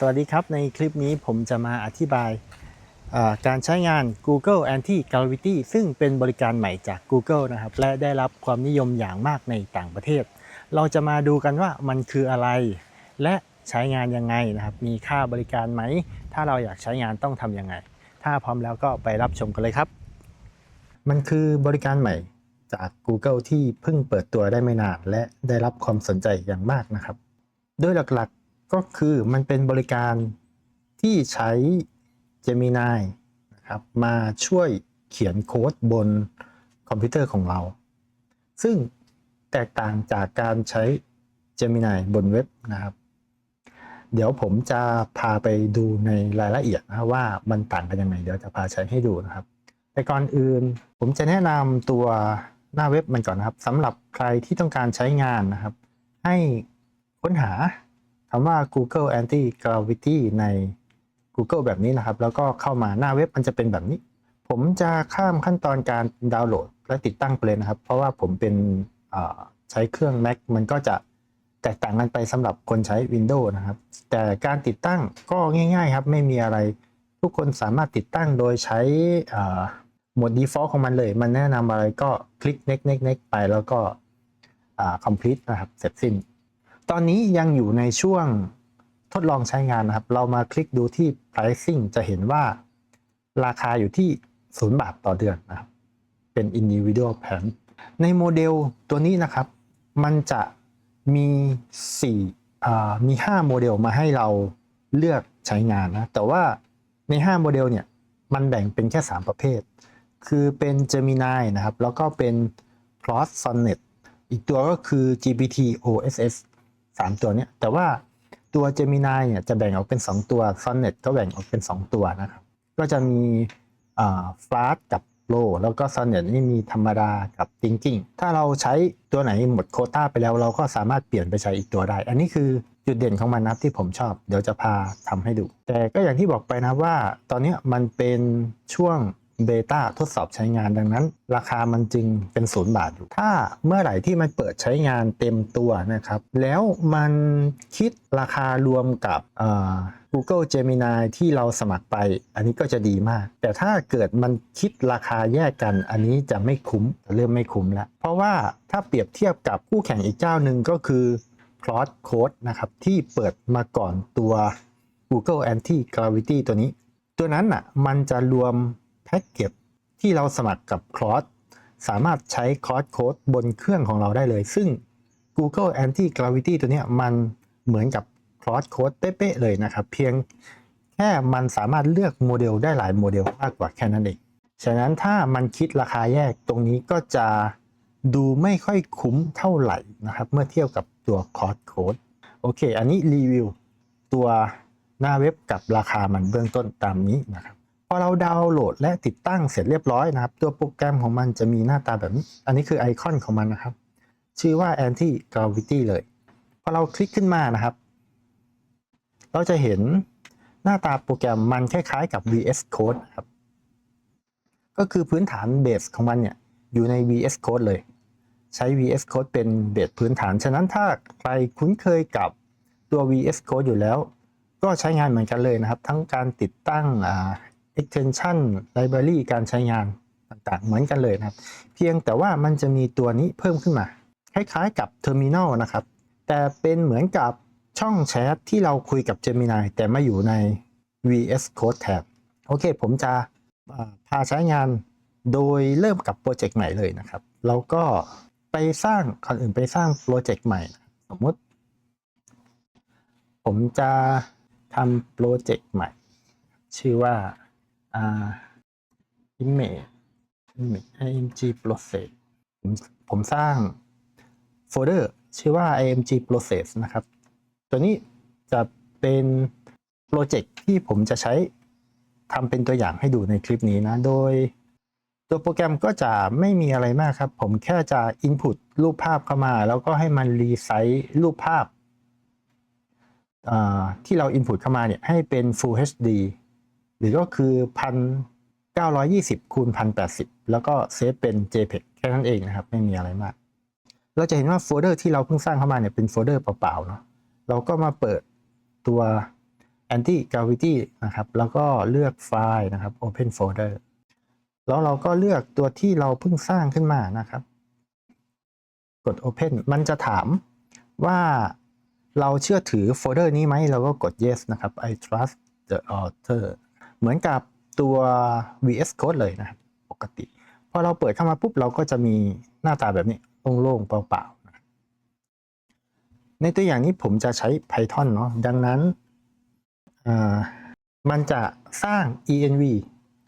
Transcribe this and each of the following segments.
สวัสดีครับ ในคลิปนี้ผมจะมาอธิบายการใช้งาน Google Anti Gravity ซึ่งเป็นบริการใหม่จาก Google นะครับ และได้รับความนิยมอย่างมากในต่างประเทศ เราจะมาดูกันว่ามันคืออะไร และใช้งานยังไงนะครับ มีค่าบริการไหม ถ้าเราอยากใช้งานต้องทำยังไง ถ้าพร้อมแล้วก็ไปรับชมกันเลยครับ มันคือบริการใหม่จาก Google ที่เพิ่งเปิดตัวได้ไม่นาน และได้รับความสนใจอย่างมากนะครับ โดยหลัก ก็คือมันเป็นบริการที่ใช้ Gemini นะครับมาช่วยเขียนโค้ดบนคอมพิวเตอร์ของเรา ซึ่งแตกต่างจากการใช้ Gemini บนเว็บนะครับ เดี๋ยวผมจะพาไปดูในรายละเอียดนะว่ามันต่างกันยังไงเดี๋ยวจะพาใช้ให้ดูนะครับ แต่ก่อนอื่นผมจะแนะนำตัวหน้าเว็บมันก่อนนะครับสำหรับใครที่ต้องการใช้งานนะครับ ให้ค้นหา คำว่า Google Anti Gravity ใน Google แบบนี้นะครับ แล้วก็เข้ามาหน้าเว็บมันจะเป็นแบบนี้ ผมจะข้ามขั้นตอนการดาวน์โหลดและติดตั้งไปเลยนะครับ เพราะว่าผมเป็นใช้เครื่อง Mac มันก็จะแตกต่างกันไปสำหรับคนใช้ Windows นะครับ แต่การติดตั้งก็ง่ายๆครับ ไม่มีอะไร ทุกคนสามารถติดตั้งโดยใช้โหมด default ของมันเลย มันแนะนำอะไรก็คลิก next next next ไปแล้วก็อ่า complete นะครับ เสร็จสิ้น ตอนนี้ยังอยู่ในช่วงทดลองใช้งานนะครับ เรามาคลิกดูที่ pricing จะเห็นว่าราคาอยู่ที่ 0 บาทต่อเดือนนะครับ เป็น individual plan ในโมเดลตัวนี้นะครับ มันจะมี4อ่มี 5 โมเดลมาให้เราเลือกใช้งานนะ แต่ว่าใน 5 โมเดลเนี่ย มันแบ่งเป็นแค่ 3 ประเภท คือเป็น Gemini นะครับ แล้วก็เป็น Cross Sonnet อีกตัวก็คือ GPT OSS 3ตัวเนี้ยแต่ว่าตัว Gemini เนี่ยจะแบ่งออกเป็น 2 ตัว Sonnet ก็แบ่งออกเป็น 2 ตัวนะครับ ก็จะมีอ่า Flash กับ Pro แล้วก็ Sonnet นี่มีธรรมดากับ Thinking ถ้าเราใช้ตัวไหนหมดโคต้าไปแล้วเราก็สามารถเปลี่ยนไปใช้อีกตัวได้ อันนี้คือจุดเด่นของมันนับที่ผมชอบ เดี๋ยวจะพาทำให้ดู แต่ก็อย่างที่บอกไปนะว่า ตอนนี้มันเป็นช่วง เบต้าทดสอบใช้งานดังนั้น ราคามันจึงเป็นศูนย์บาทอยู่ ถ้าเมื่อไหร่ที่มันเปิดใช้งานเต็มตัวนะครับ แล้วมันคิดราคารวมกับอ่อ Google Gemini ที่เราสมัครไป อันนี้ก็จะดีมาก แต่ถ้าเกิดมันคิดราคาแยกกัน อันนี้จะไม่คุ้มเริ่มไม่คุ้มแล้วเพราะว่าถ้าเปรียบเทียบกับคู่แข่งอีกเจ้าหนึ่งก็คือ Cross Code นะครับที่เปิดมาก่อนตัว Google Anti Gravity ตัวนี้ ตัวนั้นอะมันจะรวม แพ็กเกจที่เราสมัครกับ Cross สามารถใช้ Cross Code บนเครื่องของเราได้เลย ซึ่ง Google Anti Gravity ตัวเนี้ยมันเหมือนกับ Cross Code เป๊ะๆเลยนะครับ เพียงแค่มันสามารถเลือกโมเดลได้หลายโมเดลมากกว่าแค่นั้นเอง ฉะนั้นถ้ามันคิดราคาแยกตรงนี้ก็จะดูไม่ค่อยคุ้มเท่าไหร่นะครับ เมื่อเทียบกับตัว Cross Code โอเค อันนี้รีวิวตัวหน้าเว็บกับราคามันเบื้องต้นตามนี้นะครับ พอเราดาวน์โหลดและติดตั้งเสร็จเรียบร้อยนะครับ ตัวโปรแกรมของมันจะมีหน้าตาแบบนี้ อันนี้คือไอคอนของมันนะครับ ชื่อว่า Anti Gravity เลย พอเราคลิกขึ้นมานะครับ เราจะเห็นหน้าตาโปรแกรมมันคล้ายๆกับ VS Code ครับ ก็คือพื้นฐานเบสของมันเนี่ย อยู่ใน VS Code เลย ใช้ VS Code เป็นเบสพื้นฐาน ฉะนั้นถ้าใครคุ้นเคยกับตัว VS Code อยู่แล้ว ก็ใช้งานเหมือนกันเลยนะครับ ทั้งการติดตั้งอ่า extension library การใช้งานต่างๆ เหมือนกันเลยนะครับ เพียงแต่ว่ามันจะมีตัวนี้เพิ่มขึ้นมา คล้ายๆกับ Terminal นะครับ แต่เป็นเหมือนกับช่องแชทที่เราคุยกับ Gemini แต่มาอยู่ใน VS Code แทนโอเค ผมจะพาใช้งานโดยเริ่มกับโปรเจกต์ใหม่เลยนะครับเราก็ไปสร้างก่อนอื่นไปสร้างโปรเจกต์ใหม่ สมมติ ผมจะทำโปรเจกต์ใหม่ ชื่อว่า อ่า image image img process ผมผมสร้างโฟลเดอร์ชื่อว่า img process นะครับ ตัวนี้จะเป็นโปรเจกต์ที่ผมจะใช้ทำเป็นตัวอย่างให้ดูในคลิปนี้นะ โดยตัวโปรแกรมก็จะไม่มีอะไรมากครับ ผมแค่จะ input รูปภาพเข้ามา แล้วก็ให้มันรีไซส์รูปภาพที่เรา input เข้ามาเนี่ยให้เป็น Full HD หรือก็คือ 1920คูณ1080 แล้วก็เซฟเป็น JPEG แค่นั้นเองนะครับ ไม่มีอะไรมาก เราจะเห็นว่าโฟลเดอร์ที่เราเพิ่งสร้างเข้ามาเนี่ยเป็นโฟลเดอร์เปล่าๆเนาะเราก็มาเปิดตัว anti gravity นะครับ แล้วก็เลือกไฟล์นะครับ open folder แล้วเราก็เลือกตัวที่เราเพิ่งสร้างขึ้นมานะครับ กด open มันจะถามว่าเราเชื่อถือโฟลเดอร์นี้ไหม เราก็กด yes นะครับ I trust the author เหมือนกับตัว VS Code เลยนะครับปกติ พอเราเปิดเข้ามาปุ๊บเราก็จะมีหน้าตาแบบนี้โล่งๆเปล่าๆ ในตัวอย่างนี้ผมจะใช้ Python เนาะดังนั้นมันจะสร้าง env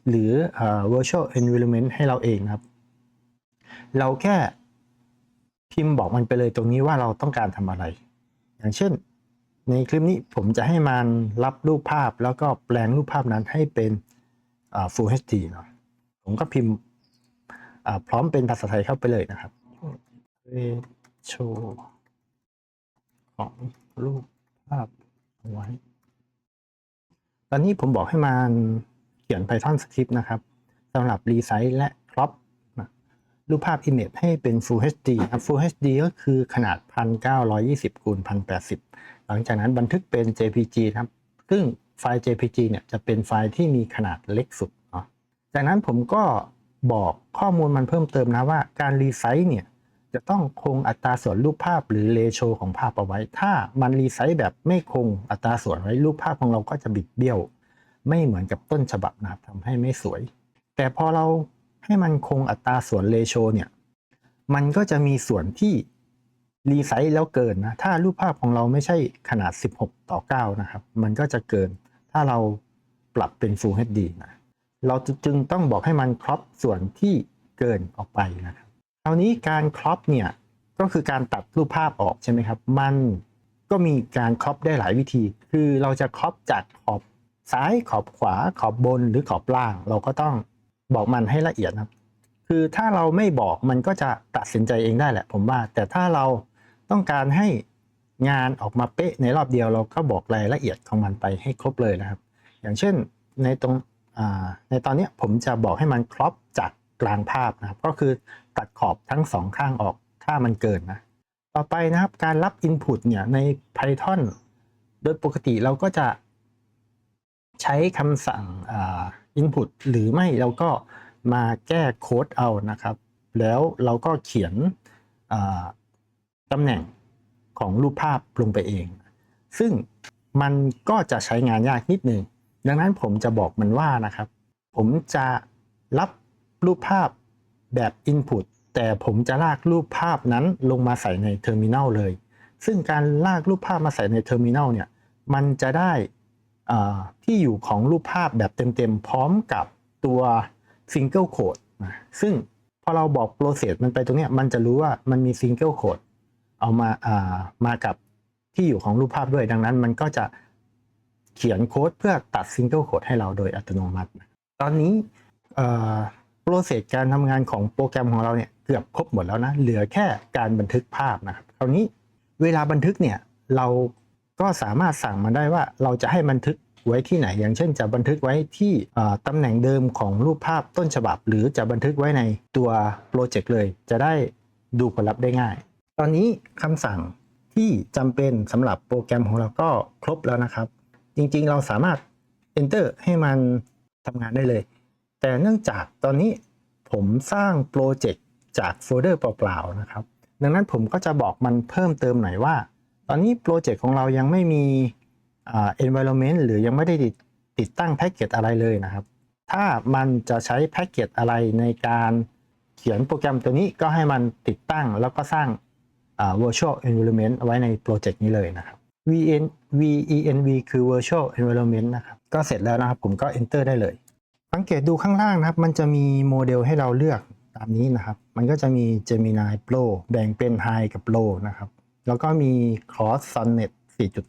หรืออ virtual environment ให้เราเองครับ เราแค่พิมพ์บอกมันไปเลยตรงนี้ว่าเราต้องการทำอะไร อย่างเช่น ในคลิปนี้ผมจะให้มันรับรูปภาพแล้วก็แปลงรูปภาพนั้นให้เป็น Full HD เนาะผมก็พิมพ์พร้อมเป็นภาษาไทยเข้าไปเลยนะครับเรโชของรูปภาพเอาไว้ ตอนนี้ผมบอกให้มันเขียน Python script นะครับสำหรับ resize และ รูปภาพ image ให้เป็น Full HD ครับ Full HD ก็คือขนาด 1920คูณ1080 หลังจากนั้นบันทึกเป็น JPG ครับ ซึ่งไฟล์ JPG เนี่ยจะเป็นไฟล์ที่มีขนาดเล็กสุดเนาะจากนั้นผมก็บอกข้อมูลมันเพิ่มเติมนะว่าการรีไซส์เนี่ยจะต้องคงอัตราส่วนรูปภาพหรือเลโชของภาพเอาไว้ ถ้ามันรีไซส์แบบไม่คงอัตราส่วนไว้รูปภาพของเราก็จะบิดเบี้ยว ไม่เหมือนกับต้นฉบับนะครับทำให้ไม่สวย แต่พอเรา ให้มันคงอัตราส่วนเลโชเนี่ยมันก็จะมีส่วนที่รีไซส์แล้วเกินนะ ถ้ารูปภาพของเราไม่ใช่ขนาด 16 ต่อ 9 นะครับ มันก็จะเกิน ถ้าเราปรับเป็น Full HD นะ เราจึงต้องบอกให้มันครอปส่วนที่เกินออกไปนะครับ คราวนี้การครอปเนี่ย ก็คือการตัดรูปภาพออกใช่ไหมครับ มันก็มีการครอปได้หลายวิธี คือเราจะครอปจากขอบซ้ายขอบขวาขอบบนหรือขอบล่าง เราก็ต้อง บอกมันให้ละเอียดนะครับ คือถ้าเราไม่บอกมันก็จะตัดสินใจเองได้แหละ ผมว่า แต่ถ้าเราต้องการให้งานออกมาเป๊ะในรอบเดียวเราก็บอกรายละเอียดของมันไปให้ครบเลยนะครับ อย่างเช่นในตรงในตอนนี้ผมจะบอกให้มันครอปจากกลางภาพนะครับ ก็คือตัดขอบทั้งสองข้างออกถ้ามันเกินนะ ต่อไปนะครับการรับ Input เนี่ยใน Python โดยปกติเราก็จะใช้คำสั่ง Input หรือไม่เราก็มาแก้โค้ดเอานะครับ แล้วเราก็เขียนตำแหน่งของรูปภาพลงไปเอง ซึ่งมันก็จะใช้งานยากนิดนึง ดังนั้นผมจะบอกมันว่านะครับ ผมจะรับรูปภาพแบบ Input แต่ผมจะลากรูปภาพนั้นลงมาใส่ในเทอร์มินอลเลย ซึ่งการลากรูปภาพมาใส่ในเทอร์มินอลเนี่ย มันจะได้ ที่อยู่ของรูปภาพแบบเต็มๆ พร้อมกับตัว Single Code นะซึ่งพอเราบอก process มันไปตรงนี้มันจะรู้ว่ามันมี Single Code เอามาามากับที่อยู่ของรูปภาพด้วยดังนั้น มันก็จะเขียนโค้ดเพื่อตัด Single Code ให้เราโดยอัตโนมัติ ตอนนี้โปรเซสการทำงานของโปรแกรมของเราเนี่ยเกือบครบหมดแล้วนะ เหลือแค่การบันทึกภาพนะครับคราวนี้เวลาบันทึกเนี่ยเรา ก็สามารถสั่งมาได้ว่าเราจะให้บันทึกไว้ที่ไหน อย่างเช่นจะบันทึกไว้ที่ตำแหน่งเดิมของรูปภาพต้นฉบับ หรือจะบันทึกไว้ในตัวโปรเจกต์เลย จะได้ดูผลลัพธ์ได้ง่าย ตอนนี้คำสั่งที่จำเป็นสำหรับโปรแกรมของเราก็ครบแล้วนะครับ จริงๆเราสามารถ enter ให้มันทำงานได้เลย แต่เนื่องจากตอนนี้ผมสร้างโปรเจกต์จากโฟลเดอร์เปล่าๆนะครับ ดังนั้นผมก็จะบอกมันเพิ่มเติมหน่อยว่า ตอนนี้โปรเจกต์ของเรายังไม่มีอ่า environment หรือยังไม่ได้ติดติดตั้งแพ็กเกจอะไรเลยนะครับ ถ้ามันจะใช้แพ็กเกจอะไรในการเขียนโปรแกรมตัวนี้ก็ให้มันติดตั้งแล้วก็สร้างอ่า virtual environment ไว้ในโปรเจกต์นี้เลยนะครับ VN VENV คือ virtual environment นะครับ ก็เสร็จแล้วนะครับผมก็ enter ได้เลย สังเกตดูข้างล่างนะครับ มันจะมีโมเดลให้เราเลือกตามนี้นะครับ มันก็จะมี Gemini Pro แบ่งเป็น High กับ Low นะครับ แล้วก็มี Cross Sonnet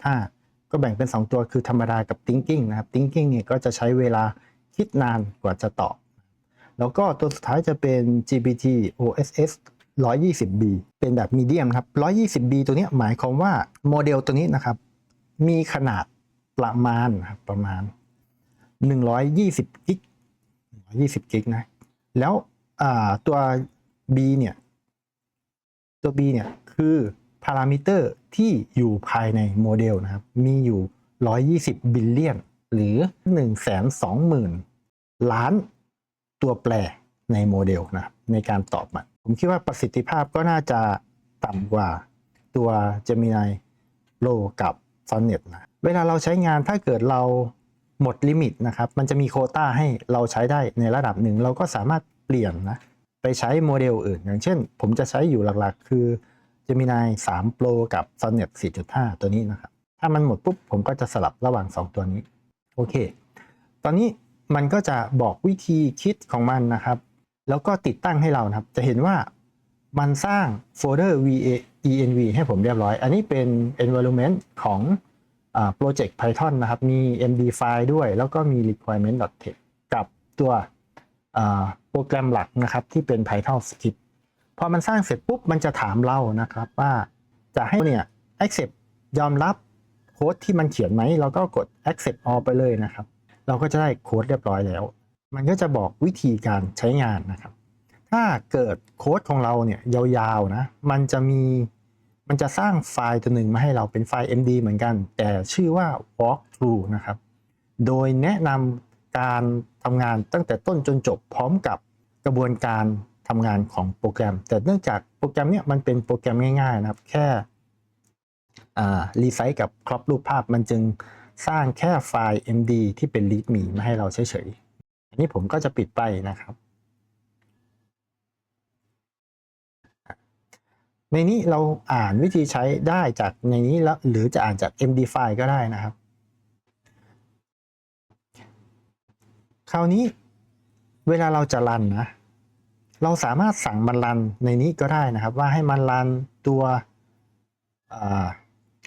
4.5 ก็แบ่งเป็น 2 ตัวคือธรรมดากับ Thinking นะครับ Thinking เนี่ยก็จะใช้เวลาคิดนานกว่าจะตอบ แล้วก็ตัวสุดท้ายจะเป็น GPT OSS 120B เป็นแบบมีเดียมครับ 120B ตัวนี้หมายความว่าโมเดลตัวนี้นะครับ มีขนาดประมาณครับประมาณ 120กิก120กิกนะ แล้วตัว B เนี่ย ตัว B เนี่ย คือ พารามิเตอร์ที่อยู่ภายในโมเดลนะครับ มีอยู่ 120 บิลเลียน หรือ 120,000 ล้านตัวแปรในโมเดลนะครับในการตอบมัน ผมคิดว่าประสิทธิภาพก็น่าจะต่ำกว่าตัว Gemini Pro กับ Sonnet นะ เวลาเราใช้งานถ้าเกิดเราหมดลิมิตนะครับ มันจะมีโคต้าให้เราใช้ได้ในระดับหนึ่ง เราก็สามารถเปลี่ยนนะ ไปใช้โมเดลอื่น อย่างเช่น ผมจะใช้อยู่หลักๆ คือ Gemini 3 Pro กับ Sonnet 4.5 ตัวนี้นะครับ ถ้ามันหมดปุ๊บผมก็จะสลับระหว่าง 2 ตัวนี้ โอเค ตอนนี้มันก็จะบอกวิธีคิดของมันนะครับ แล้วก็ติดตั้งให้เรานะครับ จะเห็นว่ามันสร้างโฟลเดอร์ env ให้ผมเรียบร้อย อันนี้เป็น environment ของโปรเจกต์ Python นะครับ มี md file ด้วย แล้วก็มี requirement.txt กับตัวโปรแกรมหลักนะครับที่เป็น Python script พอมันสร้างเสร็จปุ๊บมันจะถามเรานะครับว่าจะให้เนี่ย accept ยอมรับโค้ดที่มันเขียนไหมเราก็กด accept all ไปเลยนะครับ เราก็จะได้โค้ดเรียบร้อยแล้ว มันก็จะบอกวิธีการใช้งานนะครับ ถ้าเกิดโค้ดของเราเนี่ยยาวๆนะมันจะมีมันจะสร้างไฟล์ตัวหนึ่งมาให้เราเป็นไฟล์ MD เหมือนกัน แต่ชื่อว่า walkthrough นะครับ โดยแนะนำการทำงานตั้งแต่ต้นจนจบพร้อมกับกระบวนการ ทำงานของโปรแกรม แต่เนื่องจากโปรแกรมเนี่ยมันเป็นโปรแกรมง่ายๆนะครับ แค่รีไซต์กับครอปรูปภาพมันจึงสร้างแค่ไฟล์ MD ที่เป็น readme มาให้เราเฉยๆ อันนี้ผมก็จะปิดไปนะครับ ในนี้เราอ่านวิธีใช้ได้จากในนี้แล้วหรือจะอ่านจาก MD file ก็ได้นะครับ คราวนี้เวลาเราจะรันนะ เราสามารถสั่งมันรันในนี้ก็ได้นะครับ ว่าให้มันรันตัว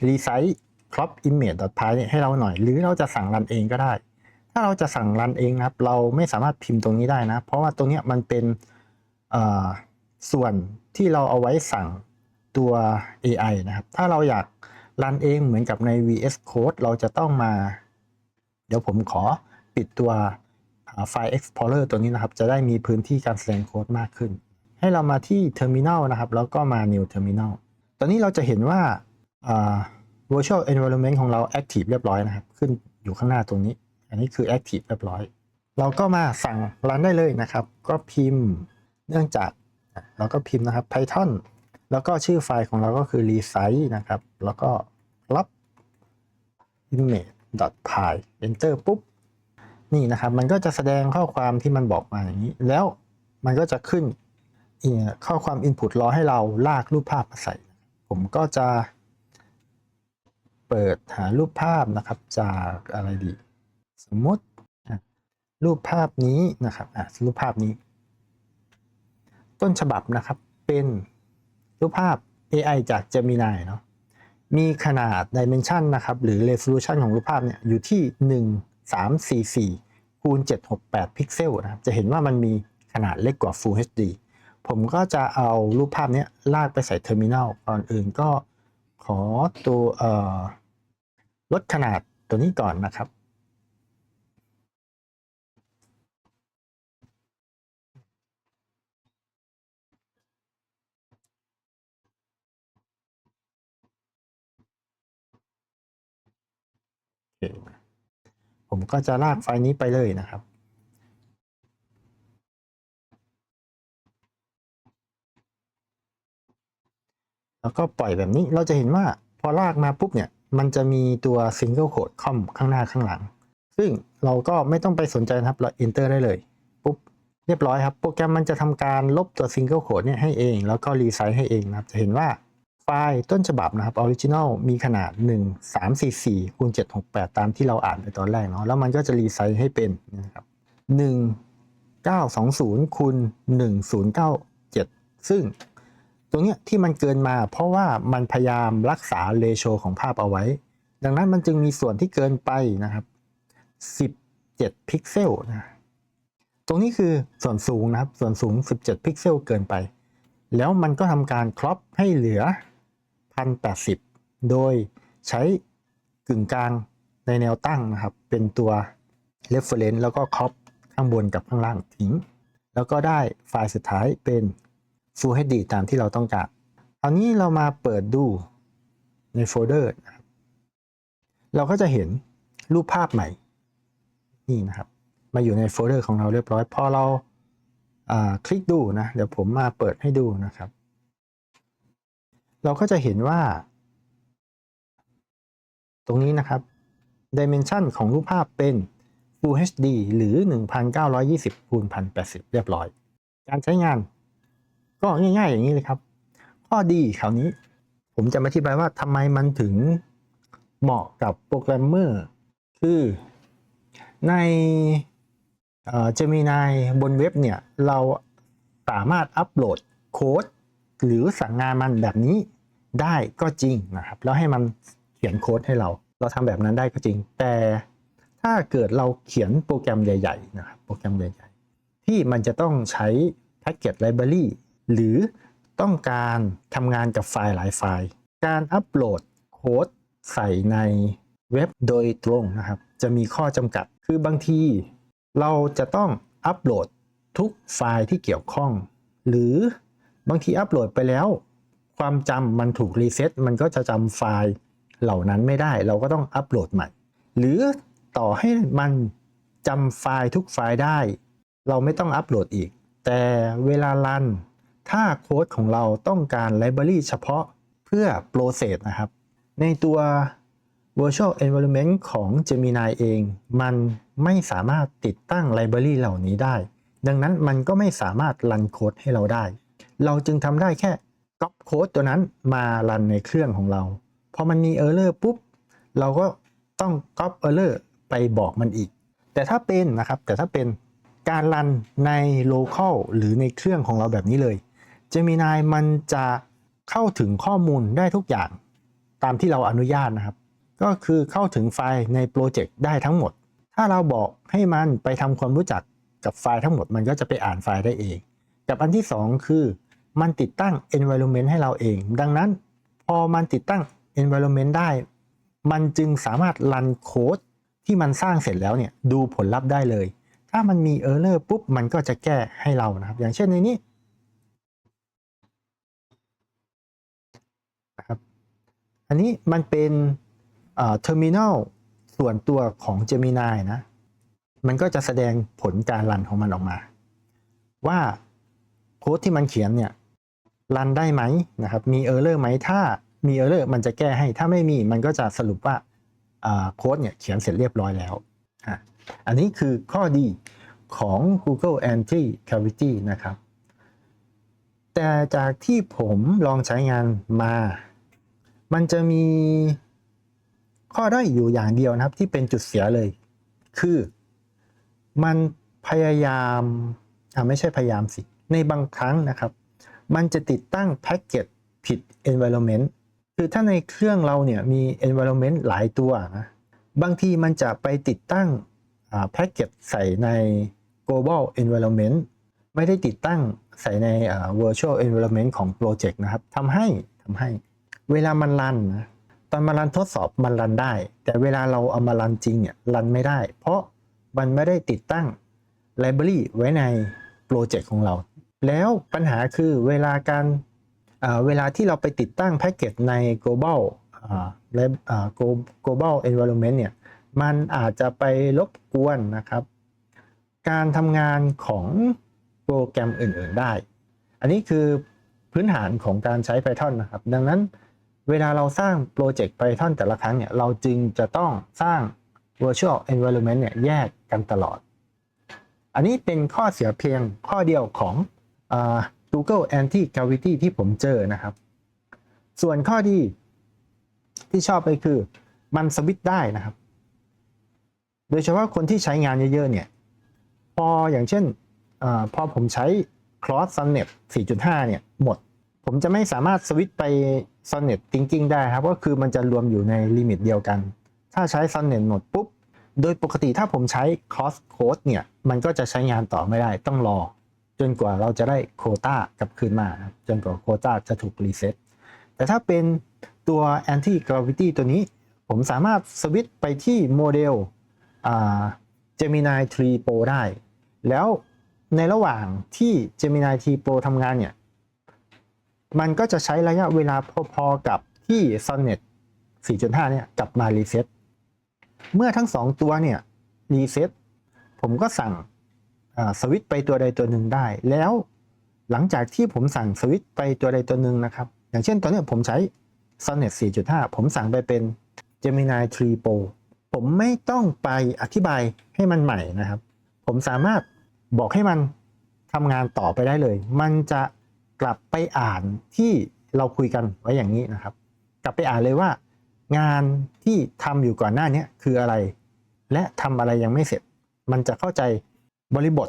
รีไซต์ crop image py เนี่ยให้เราหน่อย หรือเราจะสั่งรันเองก็ได้ ถ้าเราจะสั่งรันเองนะครับ เราไม่สามารถพิมพ์ตรงนี้ได้นะ เพราะว่าตรงนี้มันเป็นส่วนที่เราเอาไว้สั่งตัว AI นะครับ ถ้าเราอยากรันเองเหมือนกับใน VS Code เราจะต้องมา เดี๋ยวผมขอปิดตัว ไฟล์ Explorer ตัวนี้นะครับจะได้มีพื้นที่การแสดงโค้ดมากขึ้น ให้เรามาที่ Terminal นะครับ แล้วก็มา New Terminal ตอนนี้เราจะเห็นว่า Virtual Environment ของเรา Active เรียบร้อยนะครับ ขึ้นอยู่ข้างหน้าตรงนี้ อันนี้คือ Active เรียบร้อย เราก็มาสั่งรันได้เลยนะครับ ก็พิมพ์เนื่องจากเราก็พิมพ์นะครับ Python แล้วก็ชื่อไฟล์ของเราก็คือ resize นะครับ แล้วก็รับ image.py enter ปุ๊บ นี่นะครับ มันก็จะแสดงข้อความที่มันบอกมาอย่างนี้ แล้วมันก็จะขึ้นข้อความ input รอให้เราลากรูปภาพมาใส่ ผมก็จะ เปิดหารูปภาพนะครับ จากอะไรดี สมมติรูปภาพนี้นะครับรูปภาพนี้ ต้นฉบับนะครับเป็นรูปภาพ AI จาก Gemini เนาะมีขนาด Dimension นะครับ หรือ Resolution ของรูปภาพเนี่ยอยู่ที่ 344คูณ768 พิกเซลนะครับจะเห็นว่ามันมีขนาดเล็กกว่า Full HD ผมก็จะเอารูปภาพนี้ลากไปใส่เทอร์มินัลก่อนอื่นก็ขอตัวลดขนาดตัวนี้ก่อนนะครับ ผมก็จะลากไฟล์นี้ไปเลยนะครับ แล้วก็ปล่อยแบบนี้เราจะเห็นว่าพอลากมาปุ๊บเนี่ย มันจะมีตัว single code คอมข้างหน้าข้างหลัง ซึ่งเราก็ไม่ต้องไปสนใจนะครับ เรา enter ได้เลยปุ๊บเรียบร้อยครับ โปรแกรมมันจะทำการลบตัว single code เนี่ยให้เอง แล้วก็รีไซต์ให้เองนะครับ จะเห็นว่า ไฟล์ต้นฉบับนะครับออริจินอลมีขนาด 1 3 4 4คูณ768 ตามที่เราอ่านไปตอนแรกเนาะแล้วมันก็จะรีไซส์ให้เป็นนะครับ1 9 2 0คูณ1097 ซึ่งตรงเนี้ยที่มันเกินมาเพราะว่ามันพยายามรักษาเรโชของภาพเอาไว้ ดังนั้นมันจึงมีส่วนที่เกินไปนะครับ 17 พิกเซลนะตรงนี้คือส่วนสูงนะครับ ส่วนสูง 17 พิกเซลเกินไป แล้วมันก็ทำการครอปให้เหลือ 1080 โดยใช้กึ่งกลางในแนวตั้งนะครับ เป็นตัว reference แล้วก็ครอปข้างบนกับข้างล่างทิ้ง แล้วก็ได้ไฟล์สุดท้ายเป็น Full HD ตามที่เราต้องการคราวนี้เรามาเปิดดูในโฟลเดอร์นะครับเราก็จะเห็นรูปภาพใหม่ นี่นะครับ มาอยู่ในโฟลเดอร์ของเราเรียบร้อย พอเราอ่าคลิกดูนะ เดี๋ยวผมมาเปิดให้ดูนะครับ เราก็จะเห็นว่า ตรงนี้นะครับ Dimension ของรูปภาพเป็น Full HD หรือ 1920คูณ1080 เรียบร้อย การใช้งาน ก็ง่าย ๆ อย่างนี้เลยครับ ข้อดีคราวนี้ ผมจะมาอธิบายว่าทำไมมันถึงเหมาะกับโปรแกรมเมอร์ คือในเจมินายบนเว็บเนี่ย เราสามารถอัปโหลดโค้ดหรือสั่งงานมันแบบนี้ ได้ก็จริงนะครับ แล้วให้มันเขียนโค้ดให้เรา เราทำแบบนั้นได้ก็จริง แต่ถ้าเกิดเราเขียนโปรแกรมใหญ่ๆนะครับโปรแกรมใหญ่ ๆ ที่มันจะต้องใช้แพ็กเกจไลบรารีหรือต้องการทำงานกับไฟล์หลายไฟล์ การอัปโหลดโค้ดใส่ในเว็บโดยตรงนะครับ จะมีข้อจำกัด คือบางที เราจะต้องอัปโหลดทุกไฟล์ที่เกี่ยวข้อง หรือบางทีอัปโหลดไปแล้ว ความจำมันถูกรีเซ็ตมันก็จะจำไฟล์เหล่านั้นไม่ได้ เราก็ต้องอัปโหลดใหม่ หรือต่อให้มันจำไฟล์ทุกไฟล์ได้ เราไม่ต้องอัปโหลดอีก แต่เวลารัน ถ้าโค้ดของเราต้องการไลบรารีเฉพาะเพื่อ process นะครับ ในตัว virtual environment ของ Gemini เอง มันไม่สามารถติดตั้งไลบรารีเหล่านี้ได้ ดังนั้นมันก็ไม่สามารถรันโค้ดให้เราได้ เราจึงทำได้แค่ ก๊อปโค้ดตัวนั้นมารันในเครื่องของเราพอมันมี error ปุ๊บ เราก็ต้องก๊อป error ไปบอกมันอีก แต่ถ้าเป็นนะครับ แต่ถ้าเป็นการรันใน local หรือในเครื่องของเราแบบนี้เลย Gemini มันจะเข้าถึงข้อมูลได้ทุกอย่าง ตามที่เราอนุญาตนะครับ ก็คือเข้าถึงไฟล์ในโปรเจกต์ได้ทั้งหมด ถ้าเราบอกให้มันไปทำความรู้จักกับไฟล์ทั้งหมด มันก็จะไปอ่านไฟล์ได้เอง กับอันที่ 2 คือ มันติดตั้ง environment ให้เราเอง ดังนั้นพอมันติดตั้ง environment ได้ มันจึงสามารถรันโค้ดที่มันสร้างเสร็จแล้วเนี่ยดูผลลัพธ์ได้เลย ถ้ามันมี error ปุ๊บ มันก็จะแก้ให้เรานะครับ อย่างเช่นในนี้นะครับ อันนี้มันเป็นเทอร์มิน l ส่วนตัวของ Gemini นะ มันก็จะแสดงผลการรันของมันออกมา ว่าโค้ดที่มันเขียนเนี่ย รันได้ไหมนะครับมีเออร์เลอร์ไหมถ้ามีเออร์เลอร์มันจะแก้ให้ถ้าไม่มีมันก็จะสรุปว่าโค้ดเนี่ยเขียนเสร็จเรียบร้อยแล้ว อันนี้คือข้อดีของ Google Anti Gravity นะครับ แต่จากที่ผมลองใช้งานมา มันจะมีข้อได้อยอยู่อย่างเดียวนะครับที่เป็นจุดเสียเลย คือมันพยายามอ่าไม่ใช่พยายามสิ ในบางครั้งนะครับ มันจะติดตั้งแพ็กเกจผิด environment คือถ้าในเครื่องเราเนี่ยมี environment หลายตัวนะบางทีมันจะไปติดตั้งแพ็กเกจใส่ใน global environment ไม่ได้ติดตั้งใส่ใน virtual environment ของโปรเจกต์นะครับทำให้ทำให้ เวลามันรันนะตอนมารันทดสอบมันรันได้ แต่เวลาเราเอามารันจริงเนี่ยรันไม่ได้ เพราะมันไม่ได้ติดตั้งไลบรารีไว้ในโปรเจกต์ของเรา แล้วปัญหาคือเวลาการเวลาที่เราไปติดตั้งแพ็กเกจใน global และ global environment เนี่ยมันอาจจะไปรบกวนนะครับ การทำงานของโปรแกรมอื่น ๆได้ อันนี้คือพื้นฐานของการใช้ Python นะครับ ดังนั้นเวลาเราสร้างโปรเจกต์ Python แต่ละครั้งเนี่ยเราจึงจะต้องสร้าง virtual environment เนี่ยแยกกันตลอด อันนี้เป็นข้อเสียเพียงข้อเดียวของ Google Anti Gravity ที่ผมเจอนะครับ ส่วนข้อดีที่ชอบไปคือมันสวิตได้นะครับ โดยเฉพาะคนที่ใช้งานเยอะๆเนี่ย พออย่างเช่นอพอผมใช้ Cross Sonnet 4.5 เนี่ยหมด ผมจะไม่สามารถสวิตไป Sonnet Thinking ได้ครับ ก็คือมันจะรวมอยู่ในลิมิตเดียวกัน ถ้าใช้ Sonnet หมดปุ๊บ โดยปกติถ้าผมใช้ Cross Code เนี่ย มันก็จะใช้งานต่อไม่ได้ต้องรอ จนกว่าเราจะได้โคต้ากลับคืนมา จนกว่าโคต้าจะถูกรีเซ็ตแต่ถ้าเป็นตัว Anti Gravity ตัวนี้ ผมสามารถสวิตช์ไปที่โมเดล Gemini 3 Pro ได้ แล้วในระหว่างที่ Gemini 3 Pro ทำงานเนี่ย มันก็จะใช้ระยะเวลาพอๆกับที่ Sonnet 4.5 เนี่ยกลับมารีเซ็ตเมื่อทั้งสองตัวเนี่ยรีเซ็ตผมก็สั่ง สวิตไปตัวใดตัวหนึ่งได้ แล้วหลังจากที่ผมสั่งสวิตไปตัวใดตัวหนึ่งนะครับ อย่างเช่นตอนนี้ผมใช้ Sonnet 4.5 ผมสั่งไปเป็น Gemini 3 Pro ผมไม่ต้องไปอธิบายให้มันใหม่นะครับ ผมสามารถบอกให้มันทำงานต่อไปได้เลย มันจะกลับไปอ่านที่เราคุยกันไว้อย่างนี้นะครับ กลับไปอ่านเลยว่า งานที่ทำอยู่ก่อนหน้านี้คืออะไร และทำอะไรยังไม่เสร็จ มันจะเข้าใจ บริบท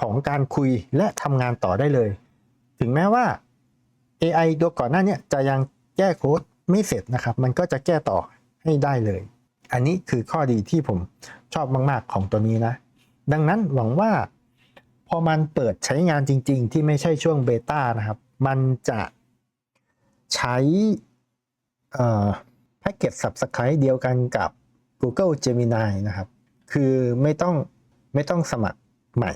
ของการคุยและทำงานต่อได้เลย ถึงแม้ว่า AI ตัวก่อนหน้านี้จะยังแก้โค้ดไม่เสร็จนะครับ มันก็จะแก้ต่อให้ได้เลย อันนี้คือข้อดีที่ผมชอบมากๆของตัวนี้นะ ดังนั้นหวังว่า พอมันเปิดใช้งานจริง ๆ ที่ไม่ใช่ช่วงเบต้านะครับ มันจะใช้แพ็กเกจ Subscribe เดียวกันกับ Google Gemini นะครับ คือไม่ต้องไม่ต้องสมัคร ใหม่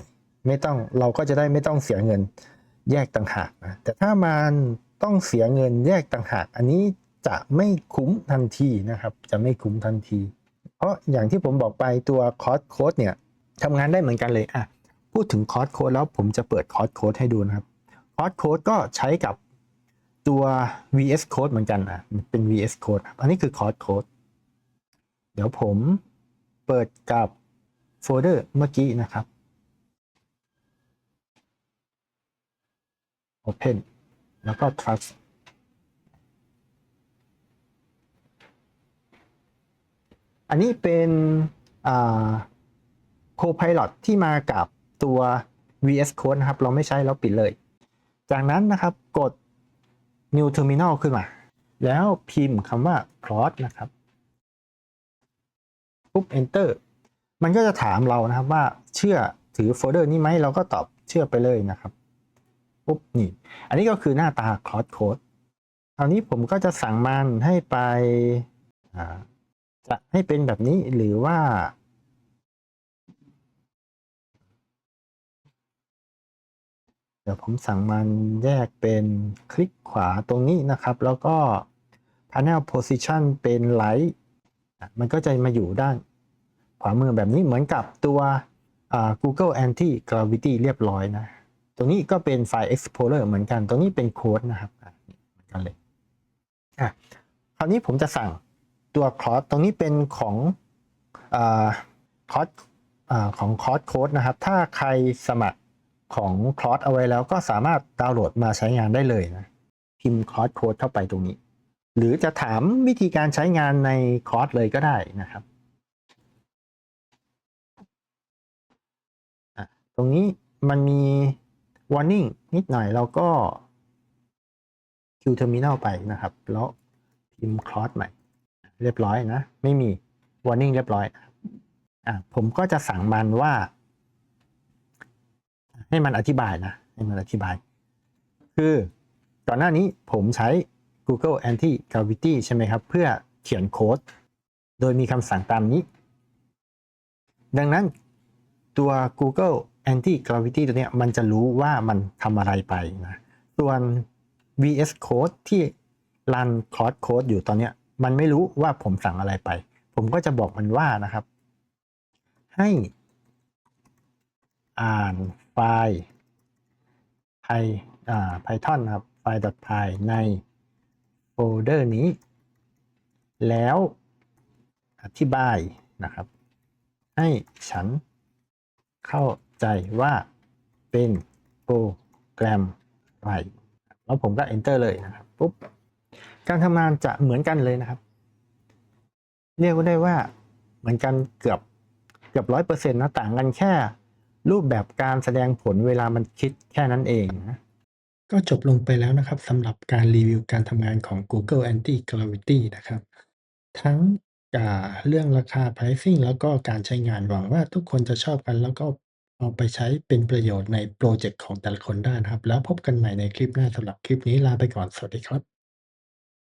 ไม่ต้องเราก็จะได้ไม่ต้องเสียเงินแยกต่างหากนะแต่ถ้ามันต้องเสียเงินแยกต่างหาก อันนี้จะไม่คุ้มทันทีนะครับ จะไม่คุ้มทันที เพราะอย่างที่ผมบอกไปตัวคอร์สโค้ดเนี่ยทำงานได้เหมือนกันเลยอะพูดถึงคอร์สโค้ดแล้วผมจะเปิดคอร์สโค้ดให้ดูนะครับคอร์สโค้ดก็ใช้กับตัว VS Code เหมือนกันนะเป็น VS Code ครับอันนี้คือคอร์สโค้ดเดี๋ยวผมเปิดกับโฟลเดอร์เมื่อกี้นะครับ Open แล้วก็ Trust อันนี้เป็นโคพาย l o t ที่มากับตัว VS Code นะครับ เราไม่ใช้เราปิดเลย จากนั้นนะครับกด New Terminal ขึ้นมา แล้วพิมพ์คำว่า cross นะครับปุ๊บ Enter มันก็จะถามเรานะครับว่าเชื่อถือโฟลเดอร์นี้ไหมเราก็ตอบเชื่อไปเลยนะครับ ปุ๊บนี่ อันนี้ก็คือหน้าตา cross code คราวนี้ผมก็จะสั่งมันให้ไปจะให้เป็นแบบนี้หรือว่า เดี๋ยวผมสั่งมันแยกเป็นคลิกขวาตรงนี้นะครับ แล้วก็ panel position เป็น light มันก็จะมาอยู่ด้านขวามือแบบนี้เหมือนกับตัว Google Anti Gravity เรียบร้อยนะ ตรงนี้ก็เป็นไฟล์ Explorer เหมือนกัน ตรงนี้เป็นโค้ดนะครับเหมือนกันเลยอะคราวนี้ผมจะสั่งตัวคอร์สตรงนี้เป็นของคอร์สของคอร์สโค้ดนะครับ ถ้าใครสมัครของคอร์สเอาไว้แล้วก็สามารถดาวน์โหลดมาใช้งานได้เลยนะ พิมพ์คอร์สโค้ดเข้าไปตรงนี้ หรือจะถามวิธีการใช้งานในคอร์สเลยก็ได้นะครับตรงนี้มันมี warning นิดหน่อยเราก็ Q terminal ไปนะครับ แล้วพิมพ์คอสใหม่ เรียบร้อยนะ ไม่มี warning เรียบร้อยอะผมก็จะสั่งมันว่า ให้มันอธิบายนะ ให้มันอธิบาย คือก่อนหน้านี้ผมใช้ Google Anti Gravity ใช่ไหมครับ เพื่อเขียนโค้ด โดยมีคำสั่งตามนี้ ดังนั้นตัว Google Anti Gravity ตัวนี้มันจะรู้ว่ามันทำอะไรไปนะส่วน VS Code ที่รันคอร์สโค้ดอยู่ตอนนี้มันไม่รู้ว่าผมสั่งอะไรไป ผมก็จะบอกมันว่านะครับ ให้อ่านไฟล์ Python นะครับไฟล์ .py ในโฟลเดอร์นี้ แล้วอธิบายนะครับ ให้ฉันเข้า ใจว่าเป็นโปรแกรมไรแล้วผมก็ enter เลยนะครับปุ๊บการทำงานจะเหมือนกันเลยนะครับ เรียกได้ว่าเหมือนกันเกือบเกือบร้อยเปอร์เซ็นต์นะต่างกันแค่รูปแบบการแสดงผลเวลามันคิดแค่นั้นเองนะก็จบลงไปแล้วนะครับสำหรับการรีวิวการทำงานของ Google Anti Gravity นะครับ ทั้งเรื่องราคา pricing แล้วก็การใช้งานหวังว่าทุกคนจะชอบกันแล้วก็ เอาไปใช้เป็นประโยชน์ในโปรเจกต์ของแต่ละคนได้นะครับ แล้วพบกันใหม่ในคลิปหน้าสำหรับคลิปนี้ลาไปก่อน สวัสดีครับ